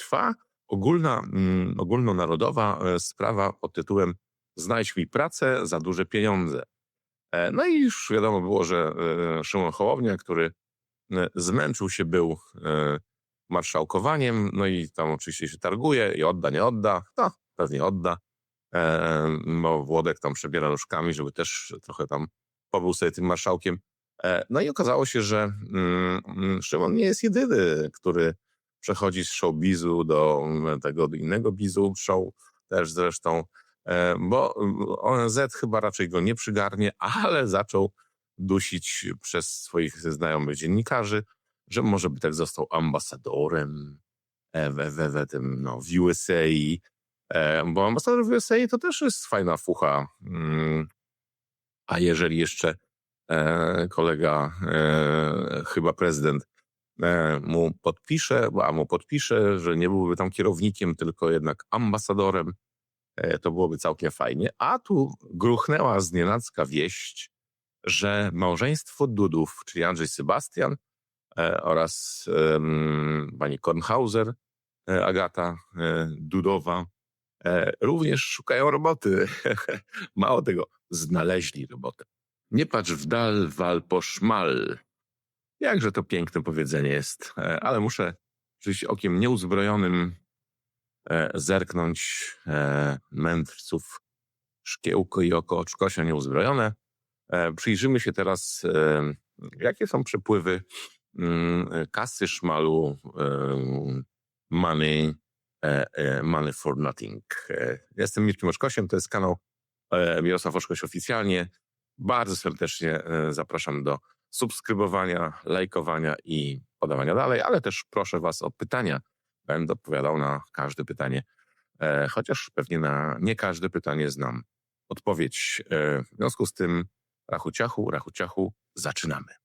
trwa ogólna, mm, ogólnonarodowa e, sprawa pod tytułem Znajdź mi pracę za duże pieniądze. E, No i już wiadomo było, że e, Szymon Hołownia, który zmęczył się był marszałkowaniem, no i tam oczywiście się targuje i odda, nie odda. No, pewnie odda. Bo Włodek tam przebiera nóżkami, żeby też trochę tam pobył sobie tym marszałkiem. No i okazało się, że mm, mm, Szymon nie jest jedyny, który przechodzi z showbizu do mm, tego innego bizu, show też zresztą, e, bo ONZ chyba raczej go nie przygarnie, ale zaczął dusić przez swoich znajomych dziennikarzy, że może by tak został ambasadorem e, w, w, w tym, no, w USA, e, bo ambasador w USA to też jest fajna fucha. Mm, A jeżeli jeszcze e, kolega, e, chyba prezydent, e, mu podpisze, a mu podpisze, że nie byłby tam kierownikiem, tylko jednak ambasadorem, e, to byłoby całkiem fajnie. A tu gruchnęła z nienacka wieść, że małżeństwo Dudów, czyli Andrzej Sebastian e, oraz pani Kornhauser, e, Agata Dudowa, również szukają roboty. Mało tego, znaleźli robotę. Nie patrz w dal, wal po szmal. Jakże to piękne powiedzenie jest, e, ale muszę oczywiście okiem nieuzbrojonym e, zerknąć e, mędrców szkiełko i oko oczkosia nieuzbrojone. Przyjrzymy się teraz, jakie są przepływy mm, kasy szmalu money, money for nothing. Jestem Mirkiem Oczkosiem, to jest kanał Mirosław Oczkoś oficjalnie. Bardzo serdecznie zapraszam do subskrybowania, lajkowania i podawania dalej, ale też proszę Was o pytania. Będę odpowiadał na każde pytanie, e, chociaż pewnie na nie każde pytanie znam odpowiedź. E, W związku z tym rachu ciachu, rachu ciachu, zaczynamy.